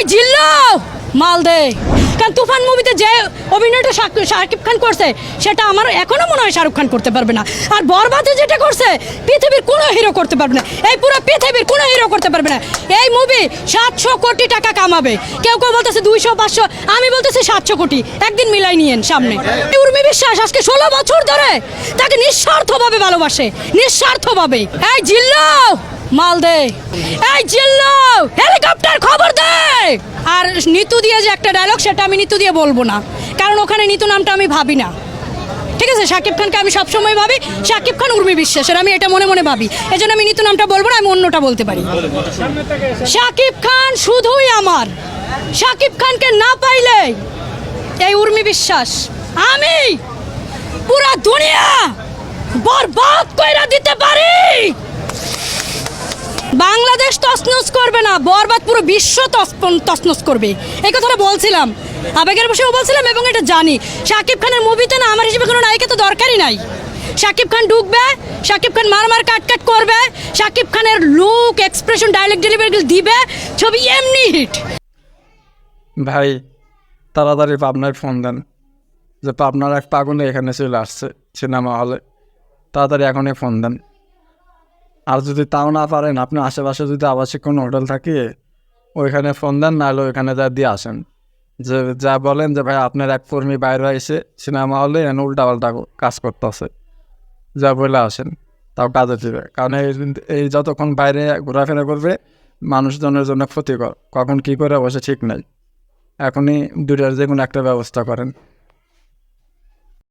এই জিল্লো! মাল দে। কারণ তুফান মুভিতে যে শাক- শাকিব খান করছে, সেটা আমার এখনও মনে হয় শাহরুখ খান করতে পারবে না। আর বরবাদে যেটা করছে, পৃথিবীর কোনো হিরো করতে পারবে না। এই পুরো পৃথিবীর কোনো হিরো করতে পারবে না। এই মুভি সাতশো কোটি টাকা কামাবে। কেউ কেউ বলতেছে দুইশো, পাঁচশো, আমি বলতেছি সাতশো কোটি। একদিন মিলাই নিয়েন সামনে। উর্মি বিশ্বাস আজকে ষোলো বছর ধরে তাকে নিঃস্বার্থভাবে ভালোবাসে। নিঃস্বার্থভাবে। এই জিল্লো, মাল দে। এই জিল্লো, হেলিকপ্টার খবর দে। আর নিতু দিয়ে যে একটা ডায়লগ সেটা আমি নিতু দিয়ে বলব না। কারণ ওখানে নিতু নামটা আমি ভাবি না। ঠিক আছে? শাকিব খানকে আমি সবসময় ভাবি। শাকিব খান উর্মি বিশ্বাসের, আমি এটা মনে মনে ভাবি। এই আমি নিতু নামটা বলব না, আমি অন্যটা বলতে পারি। শাকিব খান শুধুই আমার। শাকিব খানকে না পাইলে এই উর্মি বিশ্বাস, আমি পুরা দুনিয়া বরবাদ কইরা দিতে পারি। বাংলাদেশ তছনছ করবে না, বরবাদ পুরো বিশ্ব তছনছ করবে। এই কথাটা বলছিলাম। আবেগের বসেও বলছিলাম, এবং এটা জানি। শাকিব খানের মুভিতে না আমার হিসেবে কোনো নায়িকা তো দরকারই নাই। শাকিব খান ঢুকবে, শাকিব খান মার মার কাট কাট করবে, শাকিব খানের লুক এক্সপ্রেশন ডায়লগ ডেলিভারি দিবে, ছবি এমনি হিট ভাই, তাড়াতাড়ি পাবনায় ফোন দেন, যে পাবনার এক পাগলে এখানে চলে আসছে সিনেমা হলে। তাড়াতাড়ি এখনই ফোন দেন। আর যদি তাও না পারেন আপনি আশেপাশে যদি আবাসিক কোনো হোটেল থাকে, ওইখানে ফোন দেন, নাহলে ওইখানে যা দিয়ে আসেন। যে যা বলেন যে, ভাই, আপনার এক কর্মী বাইরে এসে সিনেমা হলে এনে উল্টাপাল্টা কাজ করতেছে। যা বলে আসেন, তাও কাজে দিবে। কারণ এই এই যতক্ষণ বাইরে ঘোরাফেরা করবে, মানুষজনের জন্য ক্ষতিকর। কখন কী করে বসে ঠিক নাই। এখনই দুটার যে কোনো একটা ব্যবস্থা করেন।